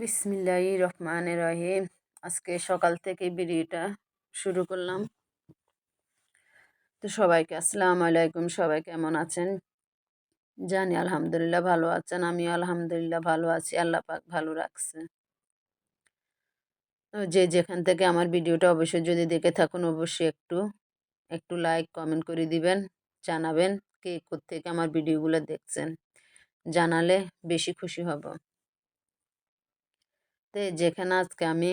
বিসমিল্লাহি রহমান রহিম আজকে সকাল থেকে ভিডিওটা শুরু করলাম। তো সবাইকে আসসালামু আলাইকুম, সবাই কেমন আছেন? জানি আলহামদুলিল্লাহ ভালো আছেন, আমিও আলহামদুলিল্লাহ ভালো আছি, আল্লাহ পাক ভালো রাখছে। যে যেখান থেকে আমার ভিডিওটা অবশ্যই যদি দেখে থাকুন, অবশ্যই একটু একটু লাইক কমেন্ট করে দিবেন, জানাবেন কে থেকে আমার ভিডিওগুলো দেখছেন। জানালে বেশি খুশি হব। তো যেখানে আজকে আমি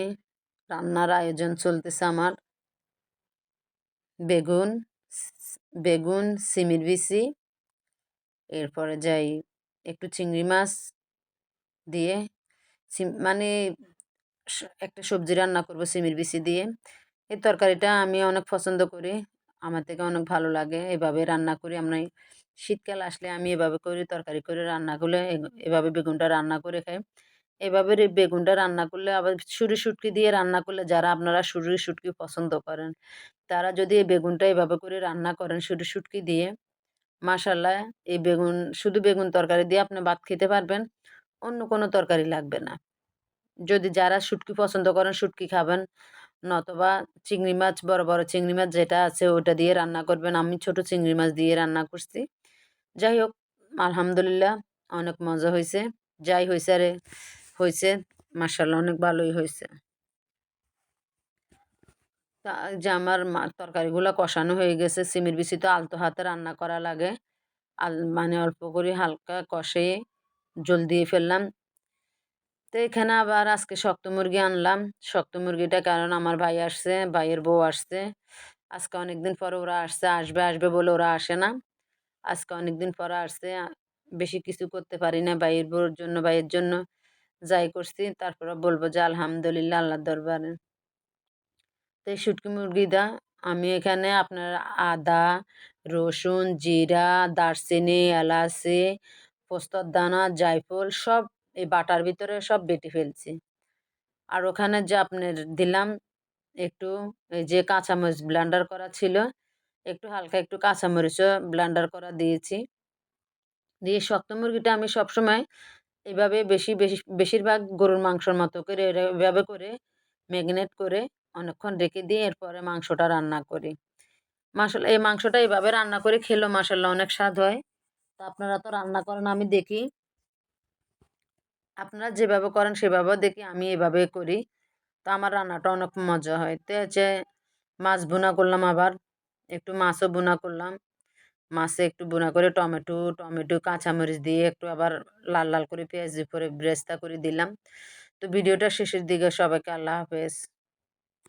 রান্নার আয়োজন চলতেছে আমার। বেগুন বেগুন, সিমির বিচি, এরপরে যাই একটু চিংড়ি মাছ দিয়ে মানে একটা সবজি রান্না করব সিমির বিচি দিয়ে। এই তরকারিটা আমি অনেক পছন্দ করি, আমার থেকে অনেক ভালো লাগে, এভাবে রান্না করি আমরা। শীতকাল আসলে আমি এভাবে করি, তরকারি করে রান্না করলে এভাবে বেগুনটা রান্না করে খাই। এভাবে বেগুনটা রান্না করলে আবার সুরি শুটকি দিয়ে রান্না করলে যারা আপনারা সুরি শুটকি পছন্দ করেন, তারা যদি এই বেগুনটা এভাবে করে রান্না করেন সুরি শুটকি দিয়ে মাসাল্লাহ এই বেগুন, শুধু বেগুন তরকারি দিয়ে আপনি ভাত খেতে পারবেন, অন্য কোনো তরকারি লাগবে না। যদি যারা শুটকি পছন্দ করেন শুটকি খাবেন, নতবা চিংড়ি মাছ, বড় বড় চিংড়ি মাছ যেটা আছে ওটা দিয়ে রান্না করবেন, আমি ছোট চিংড়ি মাছ দিয়ে রান্না করছি। যাই হোক, আলহামদুলিল্লাহ অনেক মজা হয়েছে যাই হয়েছে আরে হয়েছে মার্শাল্লাহ অনেক ভালোই হয়েছে যে আমার তরকারিগুলো কষানো হয়ে গেছে, সিমের বিচি তো আলতো হাতে রান্না করা লাগে। আল মানে অল্প করে হালকা কষে জল দিয়ে ফেললাম। তো এখানে আবার আজকে শক্ত মুরগি আনলাম। শক্ত মুরগিটা কারণ আমার ভাই আসছে, ভাইয়ের বউ আসছে। আজকে অনেকদিন পরে ওরা আসছে, আসবে আসবে বলে ওরা আসে না। আজকে অনেকদিন পরে আসছে বেশি কিছু করতে পারি না ভাইয়ের বউর জন্য, ভাইয়ের জন্য। যাই করছি, তারপরে বলব যে, আলহামদুলিল্লাহ আল্লাহ দরবারে। তো শুটকি মুরগিটা আমি এখানে আপনার আদা, রসুন, জিরা, দারচিনি, এলাচি, পোস্তর দানা, জায়ফল সব এই বাটার ভিতরে সব বেটে ফেলছি। আর ওখানে যে আপনার দিলাম একটু এই যে কাঁচামরিচ ব্লান্ডার করা ছিল, একটু হালকা একটু কাঁচামরিচও ব্লান্ডার করা দিয়েছি। দিয়ে শক্ত মুরগিটা আমি সবসময় এভাবে বেশি বেশি, বেশিরভাগ গরুর মাংসর মতো করে এভাবে করে ম্যাগনেট করে অনেকক্ষণ রেখে দিয়ে এরপরে মাংসটা রান্না করি। মাসাল এই মাংসটা এভাবে রান্না করে খেলেও মাসাল্লাহ অনেক স্বাদ হয়। তা আপনারা তো রান্না করেন, আমি দেখি। আপনারা যেভাবে করেন, সেভাবেও দেখি, আমি এভাবে করি। তো আমার রান্নাটা অনেক মজা হয়। তো হচ্ছে মাছ বোনা করলাম আবার, একটু মাছও বোনা করলাম। মাছে একটু বোনা করে টমেটো টমেটো, কাঁচামরিচ দিয়ে একটু আবার লাল লাল করে পেঁয়াজ দিয়ে পরে ব্রেস্তা করে দিলাম। তো ভিডিওটা শেষের দিকে সবাইকে আল্লাহ হাফেজ।